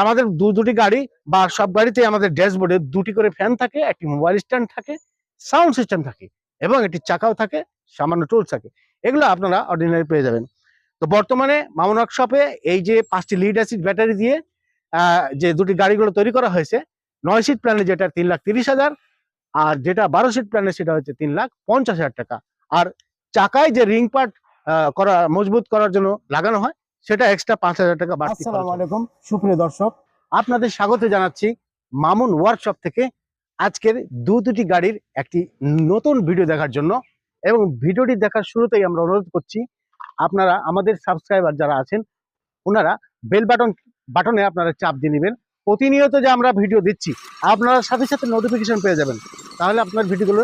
আমাদের দু দুটি গাড়ি বা সব গাড়িতে আমাদের ড্যাশবোর্ডে দুটি করে ফ্যান থাকে, একটি মোবাইল স্ট্যান্ড থাকে সাউন্ড সিস্টেম থাকে এবং একটি চাকাও থাকে, সামান্য টুলস থাকে। এগুলো আপনারা অর্ডিনারি পেয়ে যাবেন। তো বর্তমানে মামুন ওয়ার্কশপে এই যে পাঁচটি লিড অ্যাসিড ব্যাটারি দিয়ে যে দুটি গাড়িগুলো তৈরি করা হয়েছে, নয় সিট প্ল্যানে যেটা তিন লাখ তিরিশ হাজার, আর যেটা বারো সিট প্ল্যানে সেটা হচ্ছে তিন লাখ পঞ্চাশ হাজার টাকা। আর চাকায় যে রিং পার্ট করা, মজবুত করার জন্য লাগানো হয় সেটা এক্সট্রা পাঁচ হাজার টাকা বাড়তি আসসালামু আলাইকুম সুপ্রিয় দর্শক আপনাদের স্বাগত জানাচ্ছি মামুন ওয়ার্কশপ থেকে আজকের দু দুটি গাড়ির একটি নতুন ভিডিও দেখার জন্য। এবং ভিডিওটি দেখার শুরুতেই আমরা অনুরোধ করছি আপনারা আমাদের সাবস্ক্রাইবার যারা আছেন ওনারা বেল বাটন বাটনে আপনারা চাপ দিয়ে নেবেন। প্রতিনিয়ত যে আমরা ভিডিও দিচ্ছি আপনারা সাথে সাথে নোটিফিকেশন পেয়ে যাবেন। তাহলে আপনার ভিডিওগুলো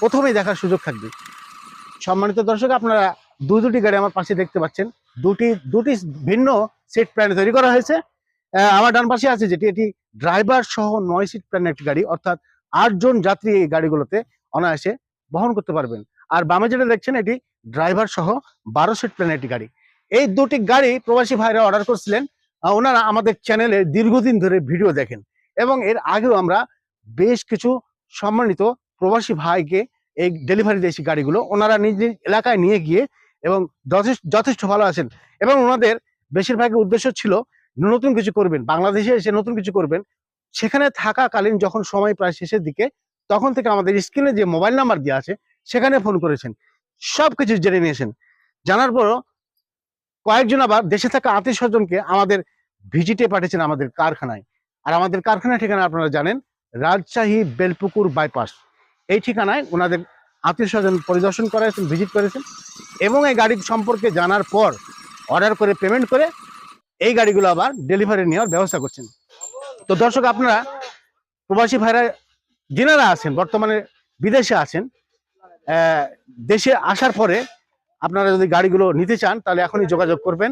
প্রথমেই দেখার সুযোগ থাকবে। সম্মানিত দর্শক আপনারা দু দুটি গাড়ি আমার পাশে দেখতে পাচ্ছেন। দুটি দুটি ভিন্ন সিট প্ল্যান তৈরি করা হয়েছে। আমার ডান পাশে আছে যেটি, এটি ড্রাইভার সহ নয় সিট প্ল্যান একটি গাড়ি, অর্থাৎ আটজন যাত্রী এই গাড়িগুলোতে অনায়াসে বহন করতে পারবেন। আর বামে যেটা দেখছেন, এটি ড্রাইভার সহ বারো সিট প্ল্যান একটি গাড়ি। এই দুটি গাড়ি প্রবাসী ভাইরা অর্ডার করছিলেন। ওনারা আমাদের চ্যানেলে দীর্ঘদিন ধরে ভিডিও দেখেন এবং এর আগেও আমরা বেশ কিছু সম্মানিত প্রবাসী ভাইকে এই ডেলিভারি দিয়েছি গাড়িগুলো। ওনারা নিজ নিজ এলাকায় নিয়ে গিয়ে এবং যথেষ্ট যথেষ্ট ভালো আছেন। এবং ওনাদের বেশিরভাগের উদ্দেশ্য ছিল নতুন কিছু করবেন, বাংলাদেশে এসে নতুন কিছু করবেন। সেখানে থাকাকালীন যখন সময় প্রায় শেষের দিকে, তখন থেকে আমাদের স্ক্রিনে যে মোবাইল নাম্বার দেওয়া আছে, সেখানে ফোন করেছেন। সব কিছু জেনে নিয়েছেন। জানার পরও কয়েকজন আবার দেশে থাকা আত্মীয় স্বজনকে আমাদের ভিজিটে পাঠিয়েছেন আমাদের কারখানায়। আর আমাদের কারখানার ঠিকানা আপনারা জানেন, রাজশাহী বেলপুকুর বাইপাস। এই ঠিকানায় ওনাদের আত্মীয় স্বজন পরিদর্শন করেছেন ভিজিট করেছেন এবং এই গাড়ি সম্পর্কে জানার পর অর্ডার করে পেমেন্ট করে এই গাড়িগুলো আবার ডেলিভারি নেওয়ার ব্যবস্থা করছেন। তো দর্শক, আপনারা প্রবাসী ভাইরা যিনারা আছেন, বর্তমানে বিদেশে আছেন দেশে আসার পরে আপনারা যদি গাড়িগুলো নিতে চান, তাহলে এখনই যোগাযোগ করবেন।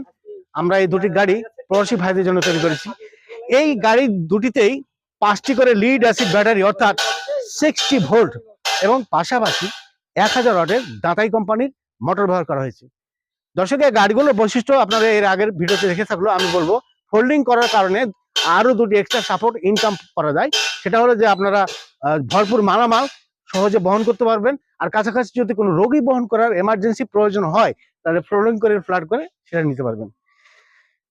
আমরা এই দুটি গাড়ি প্রবাসী ভাইদের জন্য তৈরি করেছি। এই গাড়ি দুটিতেই পাঁচটি করে লিড অ্যাসিড ব্যাটারি অর্থাৎ সিক্সটি ভোল্ট এবং পাশাপাশি এক হাজার ওয়াটের দাঁতাই কোম্পানির মোটর ব্যবহার করা হয়েছে। দর্শক, এই গাড়িগুলোর বৈশিষ্ট্য আপনারা এর আগের ভিডিওতে দেখে থাকল আমি বলব ফোল্ডিং করার কারণে আরও দুটি এক্সট্রা সাপোর্ট ইনকাম করা যায়। সেটা হলো যে আপনারা ভরপুর মালামাল সহজে বহন করতে পারবেন। আর কাছাকাছি যদি কোনো রোগী বহন করার এমার্জেন্সি প্রয়োজন হয়, তাহলে ফোল্ডিং করে ফ্ল্যাট করে সেটা নিতে পারবেন।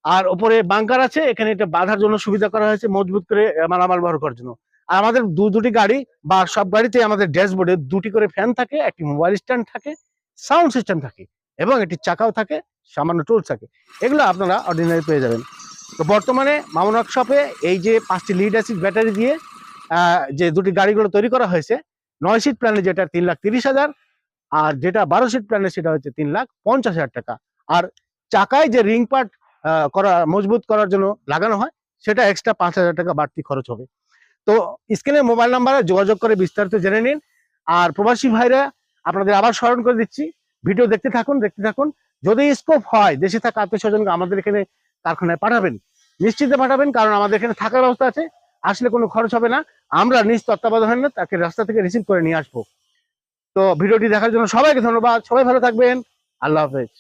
আর ওপরে বাংকার আছে, এখানে এটা বাঁধার জন্য সুবিধা করা হয়েছে, মজবুত করে মালামাল ব্যবহার করার জন্য। আর আমাদের দু দুটি গাড়ি বা সব গাড়িতে আমাদের ড্যাশবোর্ডে দুটি করে ফ্যান থাকে, একটি মোবাইল স্ট্যান্ড থাকে, সাউন্ড সিস্টেম থাকে এবং একটি চাকাও থাকে, সামান্য টুলস থাকে। এগুলো আপনারা অর্ডিনারি পেয়ে যাবেন। তো বর্তমানে মামুন ওয়ার্কশপে এই যে পাঁচটি লিড অ্যাসিড ব্যাটারি দিয়ে যে দুটি গাড়িগুলো তৈরি করা হয়েছে, নয় সিট প্ল্যানে যেটা তিন লাখ তিরিশ হাজার, আর যেটা বারো সিট প্ল্যানে সেটা হচ্ছে তিন লাখ পঞ্চাশ হাজার টাকা। আর চাকায় যে রিং পার্ট করা, মজবুত করার জন্য লাগানো হয়, সেটা এক্সট্রা পাঁচ হাজার টাকা বাড়তি খরচ হবে। তো স্ক্রিনে মোবাইল নাম্বারে যোগাযোগ করে বিস্তারিত জেনে নিন। আর প্রবাসী ভাইরা, আপনাদের আবার স্মরণ করে দিচ্ছি, ভিডিও দেখতে থাকুন দেখতে থাকুন। যদি স্কোপ হয়, দেশে থাকা আত্মীয় স্বজনকে আমাদের এখানে কারখানায় পাঠাবেন। নিশ্চিতে পাঠাবেন, কারণ আমাদের এখানে থাকার ব্যবস্থা আছে। আসলে কোনো খরচ হবে না। আমরা নিজ তত্ত্বাবধানে তাকে রাস্তা থেকে রিসিভ করে নিয়ে আসব। তো ভিডিওটি দেখার জন্য সবাইকে ধন্যবাদ। সবাই ভালো থাকবেন। আল্লাহ হাফেজ।